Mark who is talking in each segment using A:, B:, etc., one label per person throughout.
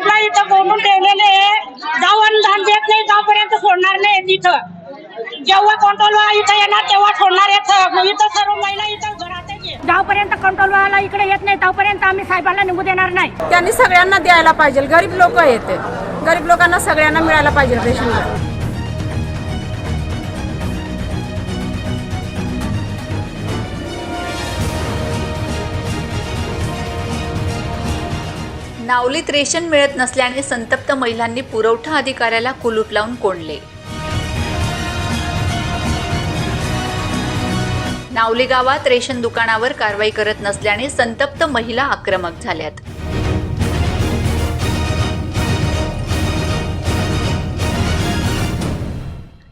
A: साहेबला इथं बोलून ठेवलेले आहे. जाऊन धान देत नाही तोपर्यंत सोडणार नाही तिथं. जेव्हा कंट्रोल इथं येणार तेव्हा सोडणार आहे इथं. सर्व महिला इथं.
B: जोपर्यंत कंट्रोल वाला इकडे येत नाही तोपर्यंत आम्ही साहेबांना निघू देणार नाही.
C: त्यांनी सगळ्यांना द्यायला पाहिजे. गरीब लोक येते गरीब लोकांना सगळ्यांना मिळायला पाहिजे रेशन
D: नावलीत रेशन मिळत नसल्याने संतप्त महिलांनी पुरवठा अधिकाऱ्याला कुलूप लावून कोंडले. नावली गावात रेशन दुकानावर कारवाई करत नसल्याने संतप्त महिला आक्रमक झाल्यात.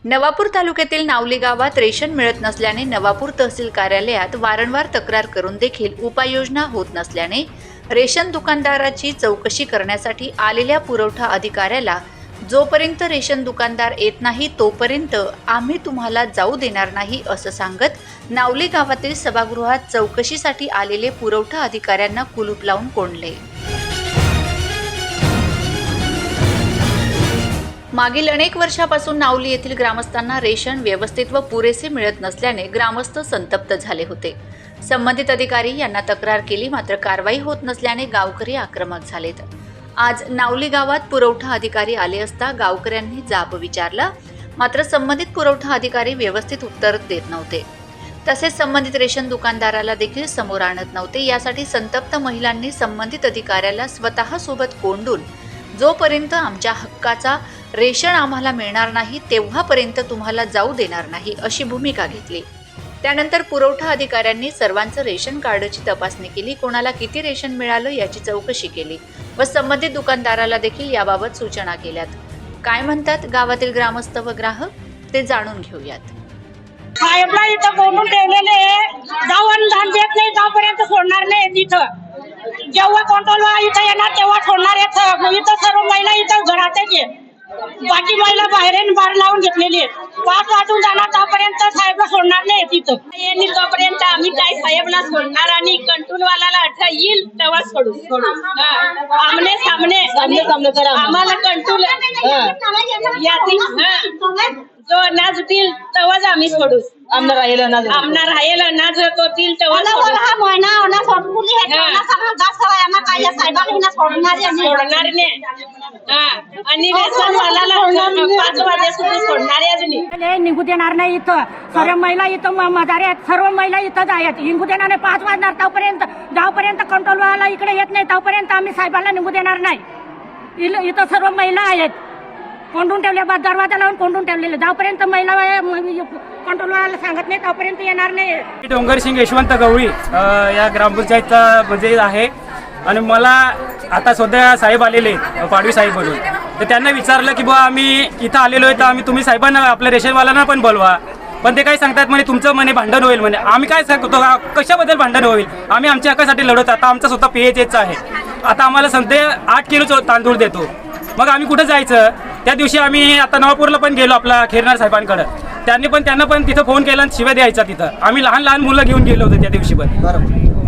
D: नवापूर तालुक्यातील नावली गावात रेशन मिळत नसल्याने नवापूर तहसील कार्यालयात वारंवार तक्रार करून देखील उपाययोजना होत नसल्याने रेशन दुकानदाराची चौकशी करण्यासाठी आलेल्या पुरवठा अधिकाऱ्याला जोपर्यंत रेशन दुकानदार येत नाही तोपर्यंत आम्ही तुम्हाला जाऊ देणार नाही असं सांगत नावली गावातील सभागृहात चौकशीसाठी आलेले पुरवठा अधिकाऱ्यांना कुलूप लावून कोंडले. मागील अनेक वर्षापासून नावली येथील ग्रामस्थांना रेशन व्यवस्थित व पुरेसे मिळत नसल्याने ग्रामस्थ संतप्त झाले होते. संबंधित अधिकारी यांना तक्रार केली मात्र कारवाई होत नसल्याने गावकरी आक्रमक झालेत. आज नावली गावात पुरवठा अधिकारी आले असता गावकऱ्यांनी जाब विचारला मात्र संबंधित पुरवठा अधिकारी व्यवस्थित उत्तर देत नव्हते. तसेच संबंधित रेशन दुकानदाराला देखील समोर आणत नव्हते. यासाठी संतप्त महिलांनी संबंधित अधिकाऱ्याला स्वतः सोबत कोंडून जोपर्यंत आमच्या हक्काचा रेशन आम्हाला मिळणार नाही तेव्हापर्यंत तुम्हाला जाऊ देणार नाही अशी भूमिका घेतली. त्यानंतर पुरवठा अधिकाऱ्यांनी सर्वांचं रेशन कार्डची तपासणी केली. कोणाला किती रेशन मिळालं याची चौकशी केली व संबंधित दुकानदाराला देखील याबाबत सूचना केल्यात. काय म्हणतात गावातील ग्रामस्थ व ग्राहक? ते जाणून घेऊयात.
A: साहेबला इथं बोलून ठेवलेले आहे. जाऊन धान देत नाही तोपर्यंत सोडणार नाही तिथं जेव्हा कंट्रोल इथं येणार तेव्हा सोडणार इथं. सर्व महिला इथं घरातच आहे. बाकी महिला बाहेर पाच वाजून जाणार तोपर्यंत साहेबला सोडणार नाही तिथं.
E: यांनी तोपर्यंत आम्ही काय साहेबला सोडणार आणि कंट्रोल वालाला अठरा येईल तेव्हा सोडू. सोडू. आमने सामने. आम्हाला कंट्रोल यादी हा. जो देईल तेव्हाच आम्ही सोडू
F: आमदार राहिलं अनाज
E: आमना राहील अनाज तो देईल तेव्हा
B: बरोबर
E: सोडू
B: हा महिना होणार सोडकुली हे
E: हा.
B: सोडणार सगळं जास्त वयानं पाहिजे साहेबाला हिनं सोडणार आहे.
E: सोडणार नाही. हा. आणि रेशन वालाला पाच वाजे सुद्धा सोडणार आहे अजून
B: हे निघू देणार नाही इथं. सर्व महिला इथं म- मदारी आहेत. सर्व महिला इथंच आहेत निघू देणार नाही. पाच वाजणार तोपर्यंत. जोपर्यंत कंट्रोल वाला इकडे येत नाही. तोपर्यंत आम्ही साहेबाला निघू देणार नाही. इल- इथं सर्व महिला आहेत. कोंडून ठेवले बा दरवाजा लावून कोंडून ठेवलेले. जोपर्यंत महिला कंट्रोल सांगत नाही तोपर्यंत येणार नाही.
G: डोंगर डोंगरसिंग यशवंत गवळी या ग्रामपंचायतचा म्हणजे आहे. आणि मला आता सध्या साहेब आलेले पाडवी साहेब म्हणून तर त्यांना विचारलं की बुवा आम्ही इथं आलेलो आहे तर आम्ही तुम्ही साहेबांना आपल्या रेशनवाल्यांना पण बोलवा. पण ते काय सांगतात म्हणे तुमचं म्हणे भांडण होईल म्हणे. आम्ही काय सांगतो कशाबद्दल भांडण होईल? आम्ही आमच्या हक्कासाठी लढवतो? आता आमचा स्वतः पी एच एचचा आहे. आता आम्हाला सध्या आठ किलो तांदूळ देतो. मग आम्ही कुठं जायचं? त्या दिवशी आम्ही आता नवापूरला पण गेलो आपला खेरणार साहेबांकडे. त्यांनी पण त्यांना पण तिथं फोन केला आणि शिव्या द्यायचा तिथं. आम्ही लहान लहान मुलं घेऊन गेलो होतो त्या दिवशी पण.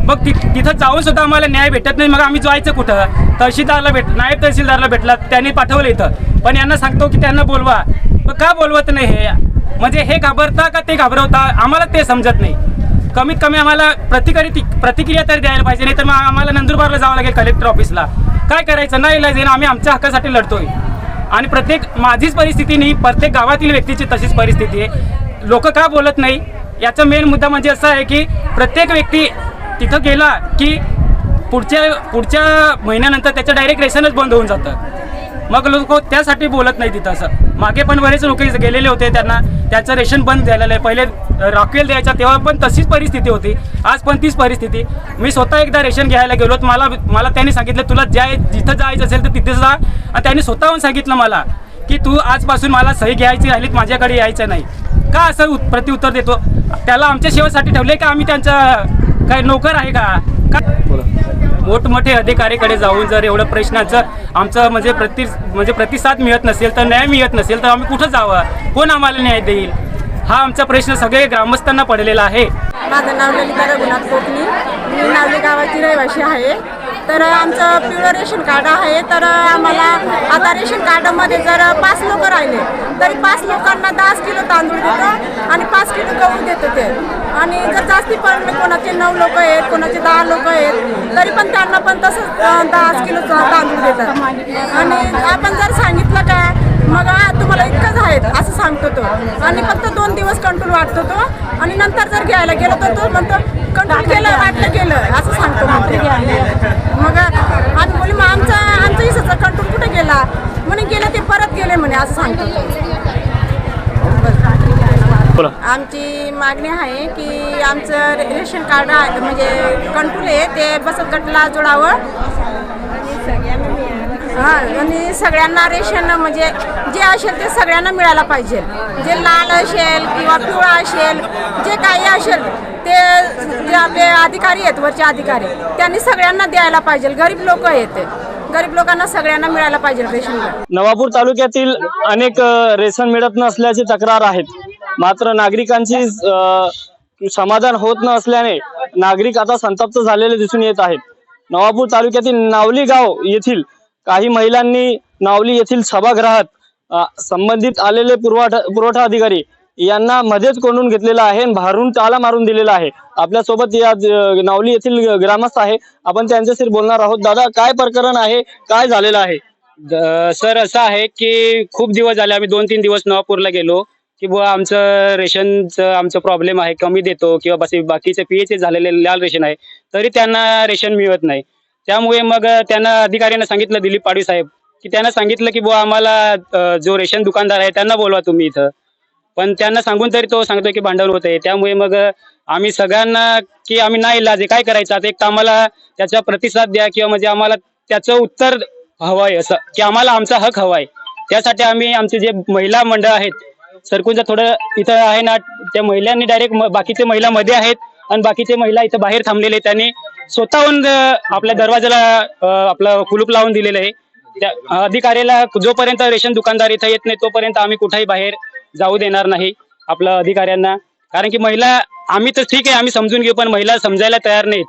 G: मग ति- तिथं जाऊन सुद्धा आम्हाला न्याय भेटत नाही. मग आम्ही जायचं कुठं? तहसीलदारला भेट नायब तहसीलदारला भेटला. त्यांनी पाठवलं इथं. पण यांना सांगतो की त्यांना बोलवा. मग का बोलवत नाही हे? म्हणजे हे घाबरता का ते घाबरवता? आम्हाला ते समजत नाही. कमीत कमी आम्हाला प्रतिक्रिया प्रतिक्रिया तरी द्यायला पाहिजे. नाही तर मग आम्हाला नंदुरबारला जावं लागेल कलेक्टर ऑफिसला काय करायचं? नाही इलाज आहे ना आम्ही आमच्या हक्कासाठी लढतोय. आणि प्रत्येक माझीच परिस्थिती नाही प्रत्येक गावातील व्यक्तीची तशीच परिस्थिती आहे. लोक का बोलत नाही? याचा मेन मुद्दा म्हणजे असा आहे की प्रत्येक व्यक्ती तिथं गेला की पुढच्या पुढच्या महिन्यानंतर त्याचं डायरेक्ट रेशनच बंद होऊन जातं. मग लोक त्यासाठी बोलत नाही तिथं असं. मागे पण बरेच लोक गेलेले होते त्यांना त्याचं रेशन बंद झालेलं आहे. पहिले रॉकेल द्यायचा तेव्हा पण तशीच परिस्थिती होती. आज पण तीच परिस्थिती. मी स्वतः एकदा रेशन घ्यायला गेलो मला मला त्यांनी सांगितलं तुला ज्या जिथं जायचं असेल तर तिथेच जा. आणि त्यांनी स्वतःहून सांगितलं मला की तू आजपासून मला सही घ्यायची राहिलीत माझ्याकडे यायचं नाही. का असं उत- प्रत्युत्तर देतो? त्याला आमच्या सेवेसाठी ठेवले का आम्ही त्यांचा काय नोकर आहे का? का मोठमोठे अधिकारीकडे जाऊन जर एवढं प्रश्नाचं आमचं म्हणजे प्रति म्हणजे प्रतिसाद मिळत नसेल तर न्याय मिळत नसेल तर आम्ही कुठं जावं? कोण आम्हाला न्याय देईल? हा आमचा प्रश्न सगळे ग्रामस्थांना पडलेला आहे.
C: माझं नाव ललिता रघुनाथ कोकणी. मी नावली गावाची रहिवाशी आहे. तर आमचं पिवळं रेशन कार्ड आहे. तर आम्हाला आता रेशन कार्डमध्ये जर पाच लोक राहिले तरी पाच लोकांना दहाच किलो तांदूळ देतो आणि पाच किलो गहू देतो ते. आणि जर जास्ती पडले कोणाचे नऊ लोक आहेत कोणाचे दहा लोक आहेत तरी पण त्यांना पण तसंच दहा दहाच किलो तांदूळ देतात. आणि आपण जर सांगितलं का मग तुम्हाला इतकंच आहेत असं सांगतो तो. आणि फक्त दोन दिवस कंट्रोल वाटतो तो. आणि नंतर जर घ्यायला गेलो तर तो म्हणतो केलं वाटलं गेलं असं सांगतो मग आम्ही बोली मग आमचा आमच्या हिसाचा कंट्रोल कुठे गेला? म्हणे गेले ते परत गेले म्हणे असं सांगतो. आमची मागणी आहे की आमचं रेशन कार्ड आहे म्हणजे कंट्रोल आहे ते बचत गटला जोडावं. हा आणि सगळ्यांना रेशन म्हणजे जे असेल ते सगळ्यांना मिळायला पाहिजे. जे लाल असेल किंवा पिवळा असेल जे काही असेल ते जे आपले अधिकारी आहेत वरचे अधिकारी त्यांनी सगळ्यांना द्यायला पाहिजे. गरीब लोक आहेत ते. गरीब लोकांना सगळ्यांना मिळायला पाहिजे रेशन
F: नवापूर तालुक्यातील अनेक रेशन मिळत नसल्याची तक्रार आहेत. मात्र नागरिकांची समाधान होत न असल्याने नागरिक आता संतप्त झालेले दिसून येत आहेत. नवापूर तालुक्यातील नावली गाव येथील काही महिलांनी नावली येथील सभागृहात संबंधित आलेले पुरवठा पुरवठा अधिकारी यांना मध्येच कोंडून घेतलेला आहे भारून बाहेरून मारून दिलेला आहे. आपल्यासोबत या नावली येथील ग्रामस्थ आहे. आपण त्यांच्याशी बोलणार आहोत. दादा काय प्रकरण आहे? काय झालेलं आहे?
G: सर असं आहे की खूप दिवस झाले. आम्ही दोन तीन दिवस नवापूरला गेलो की बुवा आमचं रेशनचं आमचं प्रॉब्लेम आहे. कमी देतो किंवा बस बाकीचे पीएच झालेले लाल रेशन आहे. तरी त्यांना रेशन मिळत नाही. त्यामुळे मग त्यांना अधिकाऱ्यांना सांगितलं दिलीप पाडवी साहेब की त्यांना सांगितलं की बुवा आम्हाला जो रेशन दुकानदार आहे त्यांना बोलवा तुम्ही इथं. पण त्यांना सांगून तरी तो सांगतो की भांडवल होत आहे त्यामुळे मग आम्ही सगळ्यांना की आम्ही नाही इलाज आहे काय करायचं? आता एक तर आम्हाला त्याचा प्रतिसाद द्या किंवा म्हणजे आम्हाला त्याचं उत्तर हवंय असं की आम्हाला आमचा हक हवाय. त्यासाठी आम्ही आमचे जे महिला मंडळ आहेत सरकुंचा थोडं इथं आहे ना त्या महिलांनी डायरेक्ट बाकीचे महिला मध्ये आहेत आणि बाकीचे महिला इथं बाहेर थांबलेले आहेत. त्यांनी स्वतःहून आपल्या दरवाजाला आपलं कुलूप लावून दिलेलं आहे. त्या अधिकाऱ्याला जोपर्यंत रेशन दुकानदार इथं येत नाही तोपर्यंत आम्ही कुठेही बाहेर जाऊ देणार नाही आपल्या अधिकाऱ्यांना. कारण की महिला आम्ही तर ठीक आहे आम्ही समजून घेऊ पण महिला समजायला तयार नाहीत.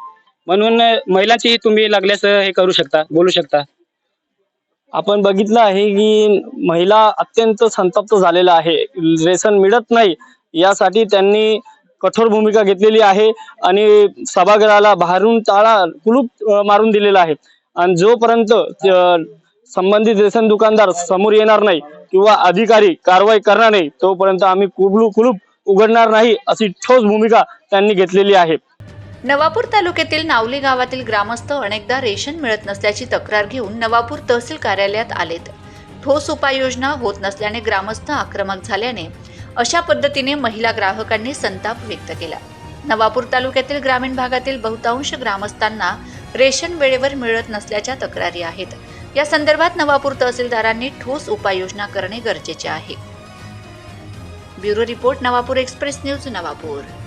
G: म्हणून महिलांची तुम्ही लागल्यास हे करू शकता बोलू शकता.
F: आपण बघितलं आहे की महिला अत्यंत संतप्त झालेला आहे. रेशन मिळत नाही यासाठी त्यांनी कठोर भूमिका घेतलेली आहे आणि सभागृहाला बाहेरून ताळा कुलूप मारून दिलेला आहे. आणि जोपर्यंत संबंधित रेशन दुकानदार समोर येणार नाही किंवा अधिकारी कारवाई करणार नाही तोपर्यंत आम्ही कुबलू कुलूप उघडणार नाही अशी ठोस भूमिका त्यांनी घेतलेली आहे.
D: नवापूर तालुक्यातील नावली गावातील ग्रामस्थ अनेकदा रेशन मिळत नसल्याची तक्रार घेऊन नवापूर तहसील कार्यालयात आलेत. ठोस उपाययोजना होत नसल्याने ग्रामस्थ आक्रमक झाल्याने अशा पद्धतीने महिला ग्राहकांनी संताप व्यक्त केला. नवापूर तालुक्यातील ग्रामीण भागातील बहुतांश ग्रामस्थांना रेशन वेळेवर मिळत नसल्याच्या तक्रारी आहेत. या संदर्भात नवापूर तहसीलदारांनी ठोस उपाययोजना करणे गरजेचे आहे. Bureau report Navapur express news Navapur.